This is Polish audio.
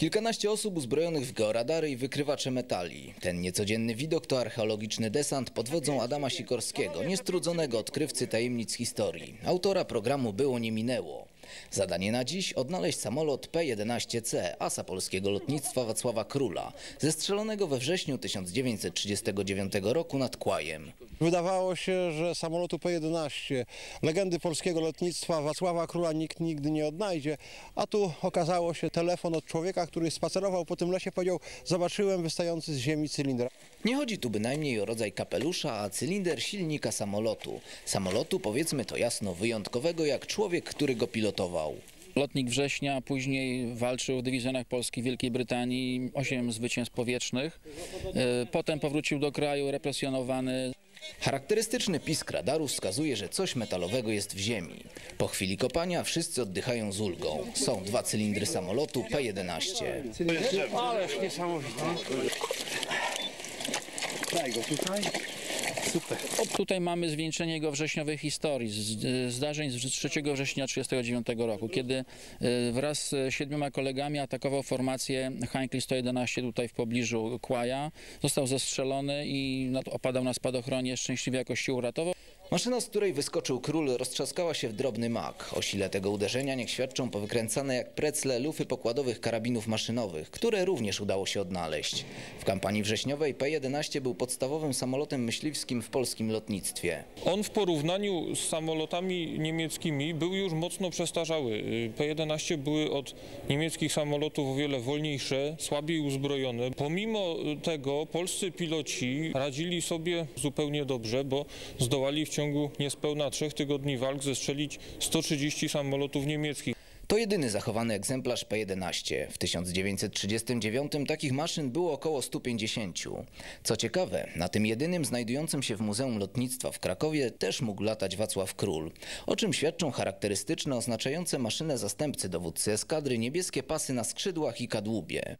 Kilkanaście osób uzbrojonych w georadary i wykrywacze metali. Ten niecodzienny widok to archeologiczny desant pod wodzą Adama Sikorskiego, niestrudzonego odkrywcy tajemnic historii. Autora programu Było nie minęło. Zadanie na dziś odnaleźć samolot P-11C asa polskiego lotnictwa Wacława Króla, zestrzelonego we wrześniu 1939 roku nad Kłajem. Wydawało się, że samolotu P-11, legendy polskiego lotnictwa Wacława Króla nikt nigdy nie odnajdzie, a tu okazało się telefon od człowieka, który spacerował po tym lesie, powiedział, zobaczyłem wystający z ziemi cylinder. Nie chodzi tu bynajmniej o rodzaj kapelusza, a cylinder silnika samolotu. Samolotu, powiedzmy to jasno, wyjątkowego jak człowiek, który go pilotował. Lotnik września, później walczył w dywizjonach Polski Wielkiej Brytanii, 8 zwycięstw powietrznych. E, Potem powrócił do kraju represjonowany. Charakterystyczny pisk radaru wskazuje, że coś metalowego jest w ziemi. Po chwili kopania wszyscy oddychają z ulgą. Są dwa cylindry samolotu P-11. Ależ niesamowite. Daj go tutaj. Super. Tutaj mamy zwieńczenie jego wrześniowej historii, zdarzeń z 3 września 1939 roku, kiedy e, wraz z siedmioma kolegami atakował formację Heinkel 111 tutaj w pobliżu Kłaja. Został zestrzelony i opadał na spadochronie, szczęśliwie jakoś się uratował. Maszyna, z której wyskoczył król, roztrzaskała się w drobny mak. O sile tego uderzenia niech świadczą powykręcane jak precle lufy pokładowych karabinów maszynowych, które również udało się odnaleźć. W kampanii wrześniowej P-11 był podstawowym samolotem myśliwskim w polskim lotnictwie. On w porównaniu z samolotami niemieckimi był już mocno przestarzały. Y, P-11 były od niemieckich samolotów o wiele wolniejsze, słabiej uzbrojone. Pomimo tego polscy piloci radzili sobie zupełnie dobrze, bo zdołali w ciągu niespełna trzech tygodni walk zestrzelić 130 samolotów niemieckich. To jedyny zachowany egzemplarz P-11. W 1939 takich maszyn było około 150. Co ciekawe, na tym jedynym znajdującym się w Muzeum Lotnictwa w Krakowie też mógł latać Wacław Król, o czym świadczą charakterystyczne oznaczające maszynę zastępcy dowódcy eskadry niebieskie pasy na skrzydłach i kadłubie.